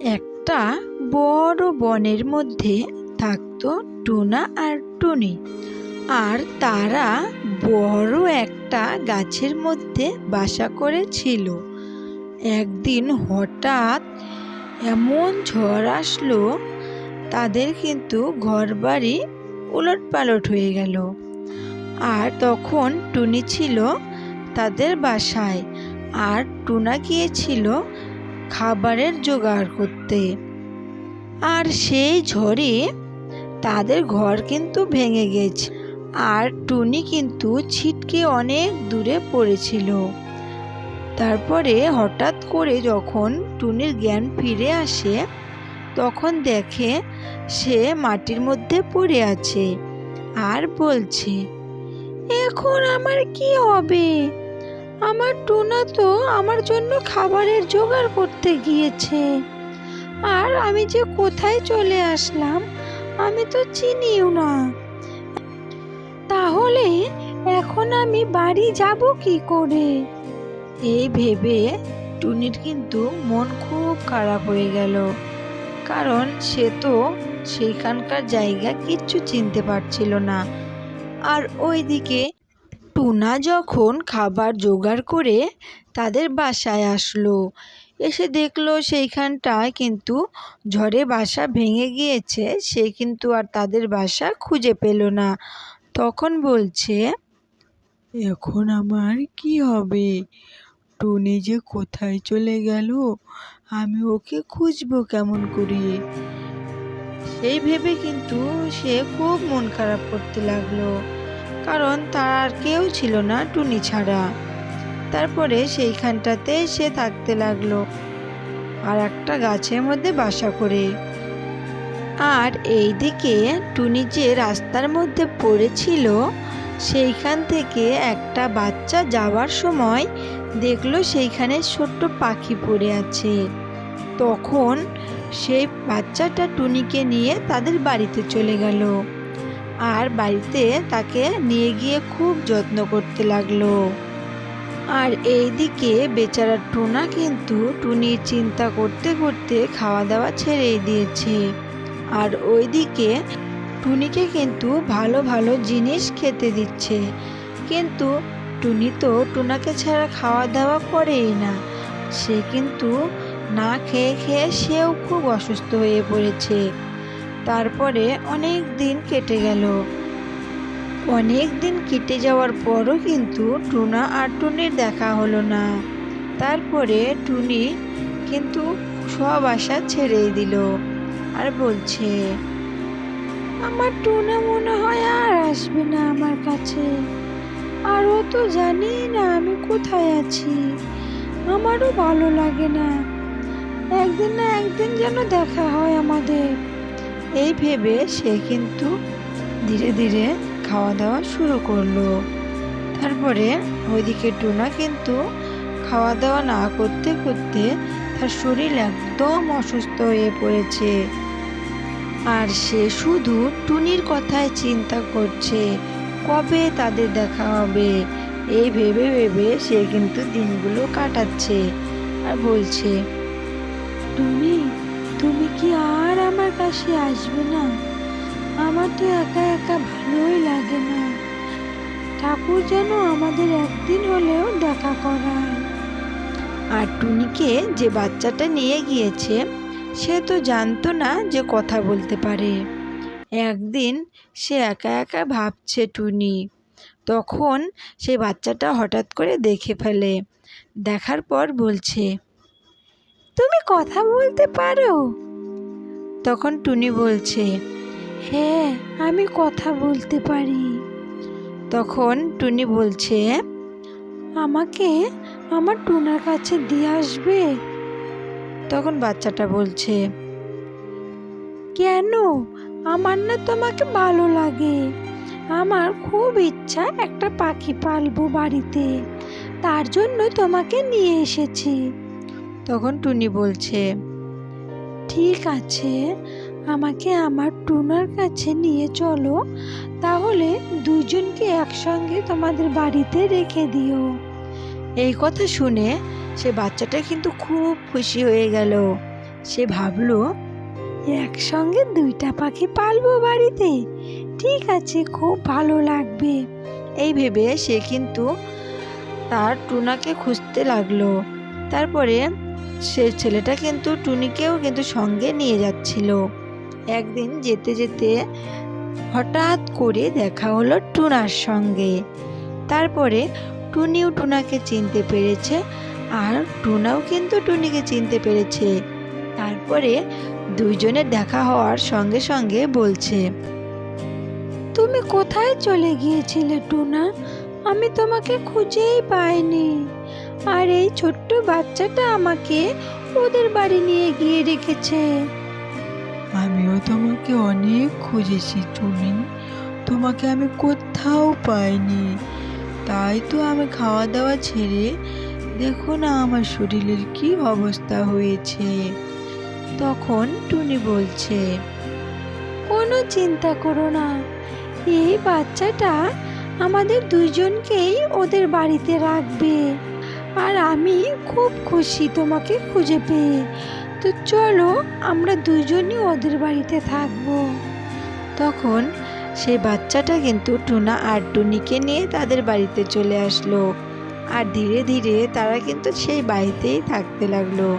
একটা বড় বনের মধ্যে থাকতো টুনা আর টুনি। আর তারা বড় একটা গাছের মধ্যে বাসা করেছিল। একদিন হঠাৎ এমন ঝড় আসলো, তাদের কিন্তু ঘরবাড়ি উলট পালট হয়ে গেল। আর তখন টুনি ছিল তাদের বাসায়, আর টুনা গিয়েছিল খাবারের জোগাড় করতে। আর সেই ঝড়ে তাদের ঘর কিন্তু ভেঙে গেছে। আর টুনি কিন্তু ছিটকে অনেক দূরে পড়েছিল। তারপরে হঠাৎ করে যখন টুনির জ্ঞান ফিরে আসে, তখন দেখে সে মাটির মধ্যে পড়ে আছে আর বলছে, এখন আমার কি হবে? আমার টুনা তো আমার জন্য খাবারের জোগাড় করতে গিয়েছে। আর আমি যে কোথায় চলে আসলাম, আমি তো চিনিও না। তাহলে এখন আমি বাড়ি যাব কি করে? এই ভেবে টুনির কিন্তু মন খুব খারাপ হয়ে গেল। কারণ সে তো সেইখানকার জায়গা কিচ্ছু চিনতে পারছিল না। আর ওইদিকে টুনা যখন খাবার জোগাড় করে তাদের বাসায় আসলো, এসে দেখল সেইখানটায় কিন্তু ঝড়ে বাসা ভেঙে গিয়েছে, সে কিন্তু আর তাদের বাসা খুঁজে পেল না। তখন বলছে, এখন আমার কি হবে? টুনি যে কোথায় চলে গেল, আমি ওকে খুঁজবো কেমন করে? সেই ভেবে কিন্তু সে খুব মন খারাপ করতে লাগল। কারণ তার আর কেউ ছিল না টুনি ছাড়া। তারপরে সেইখানটাতে সে থাকতে লাগল আর একটা গাছের মধ্যে বাসা করে। আর এইদিকে টুনি যে রাস্তার মধ্যে পড়েছিল, সেইখান থেকে একটা বাচ্চা যাওয়ার সময় দেখল সেইখানে ছোট্ট পাখি পড়ে আছে। তখন সেই বাচ্চাটা টুনিকে নিয়ে তাদের বাড়িতে চলে গেল। আর বাড়িতে তাকে নিয়ে গিয়ে খুব যত্ন করতে লাগল। আর এইদিকে বেচারা টুনা কিন্তু টুনির চিন্তা করতে করতে খাওয়া দাওয়া ছেড়েই দিয়েছে। আর ওইদিকে টুনিকে কিন্তু ভালো ভালো জিনিস খেতে দিচ্ছে। কিন্তু টুনি তো টুনাকে ছাড়া খাওয়া দাওয়া করেই না। সে কিন্তু না খেয়ে খেয়ে সেও খুব অসুস্থ হয়ে পড়েছে। তারপরে অনেক দিন কেটে গেল। অনেক দিন কেটে যাওয়ার পরও কিন্তু টুনা আর টুনির দেখা হলো না। তারপরে টুনি কিন্তু সব আশা ছেড়েই দিল আর বলছে, আমার টুনা মনে হয় আর আসবে না আমার কাছে। আর ও তো জানি না আমি কোথায় আছি। আমারও ভালো লাগে না। একদিন না একদিন যেন দেখা হয় আমাদের। এই ভেবে সে কিন্তু ধীরে ধীরে খাওয়া দাওয়া শুরু করল। তারপরে ওইদিকে টুনা কিন্তু খাওয়া দাওয়া না করতে করতে তার শরীর একদম অসুস্থ হয়ে পড়েছে। আর সে শুধু টুনির কথায় চিন্তা করছে, কবে তাদের দেখা হবে? এই ভেবে ভেবে সে কিন্তু দিনগুলো কাটাচ্ছে আর বলছে, টুনি তুমি কি আর আমার কাছে আসবে না? আমার তো একা একা ভালোই লাগে না। ঠাকুর যেন আমাদের একদিন হলেও দেখা করায়। আর টুনিকে যে বাচ্চাটা নিয়ে গিয়েছে, সে তো জানতো না যে কথা বলতে পারে। একদিন সে একা একা ভাবছে টুনি। তখন সে বাচ্চাটা হঠাৎ করে দেখে ফেলে। দেখার পর বলছে তুমি কথা বলতে পারো? তখন টুনি বলছে হ্যাঁ আমি কথা বলতে পারি। তখন টুনি বলছে আমাকে আমার টুনার কাছে দিয়ে আসবে? তখন বাচ্চাটা বলছে কেন? আমার না তোমাকে ভালো লাগে। আমার খুব ইচ্ছা একটা পাখি পালবো বাড়িতে। তার জন্য তোমাকে নিয়ে এসেছি। তখন টুনি বলছে, ঠিক আছে, আমাকে আমার টুনার কাছে নিয়ে চলো, তাহলে দুজনকে একসঙ্গে তোমাদের বাড়িতে রেখে দিও। এই কথা শুনে সে বাচ্চাটা কিন্তু খুব খুশি হয়ে গেল। সে ভাবলো, একসঙ্গে দুইটা পাখি পালবো বাড়িতে? ঠিক আছে, খুব ভালো লাগবে। এই ভেবে সে কিন্তু তার টুনাকে খুঁজতে লাগল। তারপরে সে ছেলেটা কিন্তু টুনিকেও কিন্তু সঙ্গে নিয়ে যাচ্ছিল। একদিন যেতে যেতে হঠাৎ করে দেখা হলো টুনার সঙ্গে। তারপরে টুনিও টুনাকে চিনতে পেরেছে আর টুনাও কিন্তু টুনিকে চিনতে পেরেছে। তারপরে দুইজনের দেখা হওয়ার সঙ্গে সঙ্গে বলছে, তুমি কোথায় চলে গিয়েছিলে টুনা? আমি তোমাকে খুঁজেই পাইনি। আর এই ছোট্ট বাচ্চাটা আমাকে ওদের বাড়ি নিয়ে গিয়ে রেখেছে। আমিও তোমাকে অনেক খুঁজেছি টুনি। তোমাকে আমি কোথাও পাইনি। তাই তো আমি খাওয়া দাওয়া ছেড়ে দেখো না আমার শরীরের কি অবস্থা হয়েছে। তখন টুনি বলছে কোনো চিন্তা করো না এই বাচ্চাটা আমাদের দুইজনকেই ওদের বাড়িতে রাখবে। আর আমি খুব খুশি তোমাকে খুঁজে পেয়ে। তো চলো, আমরা দুজনই ওদের বাড়িতে থাকব। তখন সেই বাচ্চাটা কিন্তু টুনা আর টুনিকে নিয়ে তাদের বাড়িতে চলে আসলো। আর ধীরে ধীরে তারা কিন্তু সেই বাড়িতেই থাকতে লাগল।